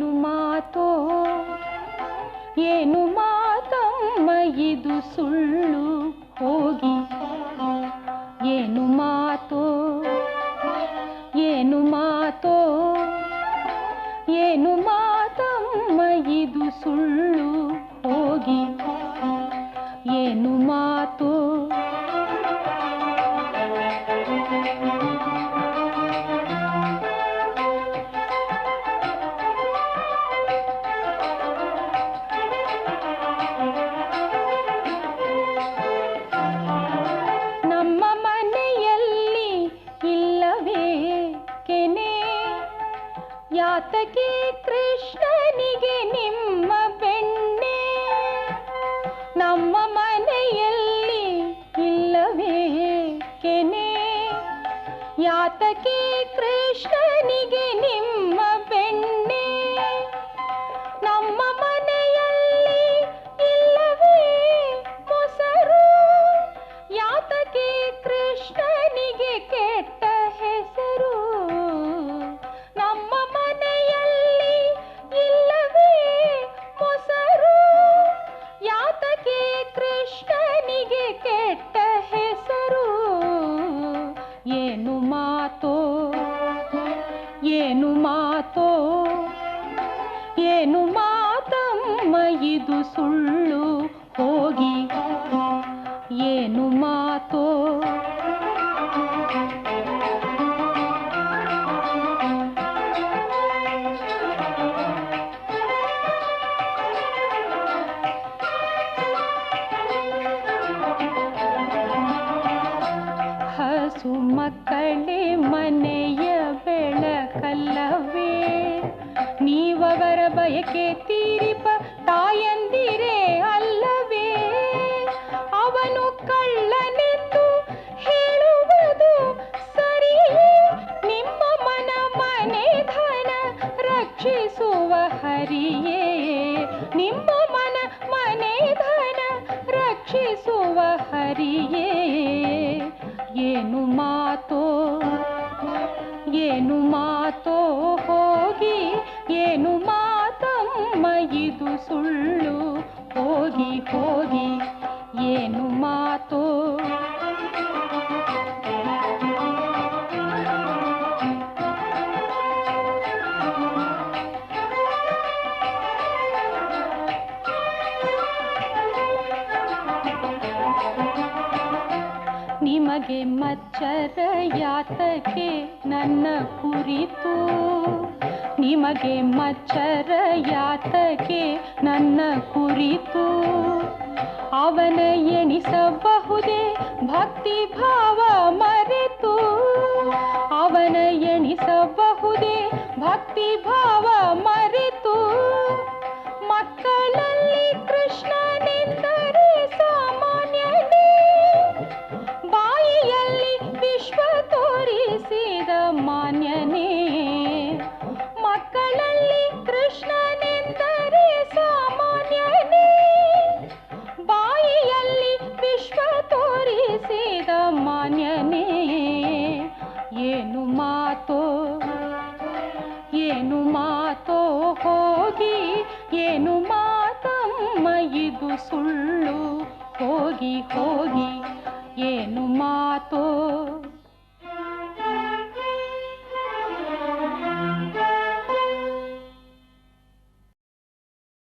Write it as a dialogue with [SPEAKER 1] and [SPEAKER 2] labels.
[SPEAKER 1] ಮಾತೋ? ಏನು ಮಾತಮ್ಮ ಇದು ಸುಳ್ಳು? ಹೋಗಿ. ಏನು ಮಾತೋ? ಏನು ಮಾತೋ? ಏನು ಮಾತಮ್ಮ ಇದು ಸುಳ್ಳು? ಯಾತಕ್ಕೆ ಕೃಷ್ಣನಿಗೆ ನಿಮ್ಮ ಬೆಣ್ಣೆ. ನಮ್ಮ ಮನೆಯಲ್ಲಿ ಇಲ್ಲವೇ ಕೆನೆ ಯಾತಕ್ಕೆ ಕೃಷ್ಣನಿಗೆ ನಿಮ್ಮ ಬೆಣ್ಣೆ? ಏನು ಮಾತಮ್ಮ ಇದು ಸುಳ್ಳು? ಹೋಗಿ. ಏನು ಮಾತೋ? ಹಸು ಮಕ್ಕಳೇ ಮನೆಯ ಬೆಳಕಲ್ಲವೇ? ನೀವವರ ಬಯಕೆ ತೀರಿಪ ತಾಯಂದಿರೇ ಅಲ್ಲವೇ? ಅವನು ಕಳ್ಳನೆಂದು ಹೇಳುವುದು ಸರಿ? ನಿಮ್ಮ ಮನ ಮನೆ ಧನ ರಕ್ಷಿಸುವ ಹರಿಯೇ? ನಿಮ್ಮ ಮನ ಮನೆ ಧನ ರಕ್ಷಿಸುವ ಹರಿಯೇ? ಏನು ಮಾತೋ ಏನು ಮಾತೋ ಹೋಗಿ ಇದು ಸುಳ್ಳು. ಹೋಗಿ ಹೋಗಿ ಏನು ಮಾತು? ನಿಮಗೆ ಮಚ್ಚರ ಯಾತಕ್ಕೆ ನನ್ನ ಕುರಿತು? ನಿಮಗೆ ಮಚ್ಚರ ಯಾತಕೆ? ನನ್ನ ಕುರಿತು ಅವನ ಎಣಿಸಬಹುದೇ? ಭಕ್ತಿ ಭಾವ ಮರೆತು ಅವನ ಎಣಿಸಬಹುದೇ? ಭಕ್ತಿ ಭಾವ ಮರೆತು ಮಾನ್ಯನೇ ಏನು ಮಾತೋ ಏನು ಮಾತೋ ಹೋಗಿ ಏನು ಮಾತಮ್ಮ ಇದು ಸುಳ್ಳು ಹೋಗಿ ಹೋಗಿ ಏನು ಮಾತೋ.